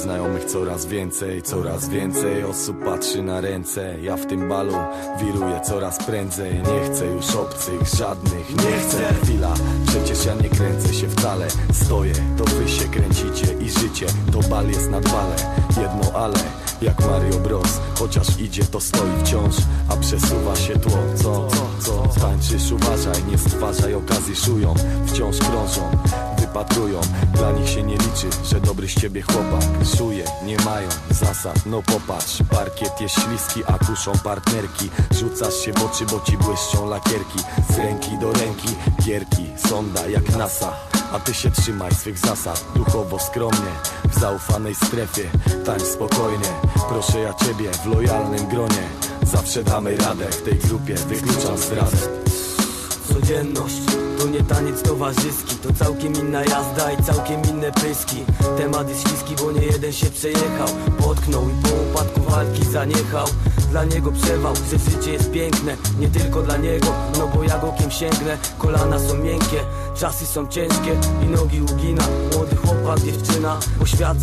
znajomych coraz więcej Coraz więcej osób patrzy na ręce. Ja w tym balu wiruję coraz prędzej. Nie chcę już obcych, żadnych nie chcę. Chwila, przecież ja nie kręcę się wcale. Stoję, to wy się kręcicie i życie. To bal jest nad bale, jedno ale Jak Mario Bros, chociaż idzie to stoi wciąż A przesuwa się tło, co, co, co? Tańczysz, uważaj, nie stwarzaj okazji Szują, wciąż krążą wypatrują. Dla nich się nie liczy, że dobry z ciebie chłopak. Szuje, nie mają zasad, no popatrz Parkiet jest śliski, a kuszą partnerki. Rzucasz się w oczy, bo ci błyszczą lakierki. Z ręki do ręki, gierki, sonda jak NASA. A ty się trzymaj swych zasad, duchowo skromnie W zaufanej strefie, tańcz spokojnie Proszę ja ciebie w lojalnym gronie. Zawsze damy radę, w tej grupie wykluczam zdradę Codzienność to nie taniec towarzyski. To całkiem inna jazda i całkiem inne pyski. Temat jest śliski, bo nie jeden się przejechał. Potknął i po upadku walki zaniechał. Dla niego przewał, że życie jest piękne. Nie tylko dla niego, no bo jak okiem sięgnę Kolana są miękkie, czasy są ciężkie I nogi ugina. Młody chłopak, dziewczyna, bo świat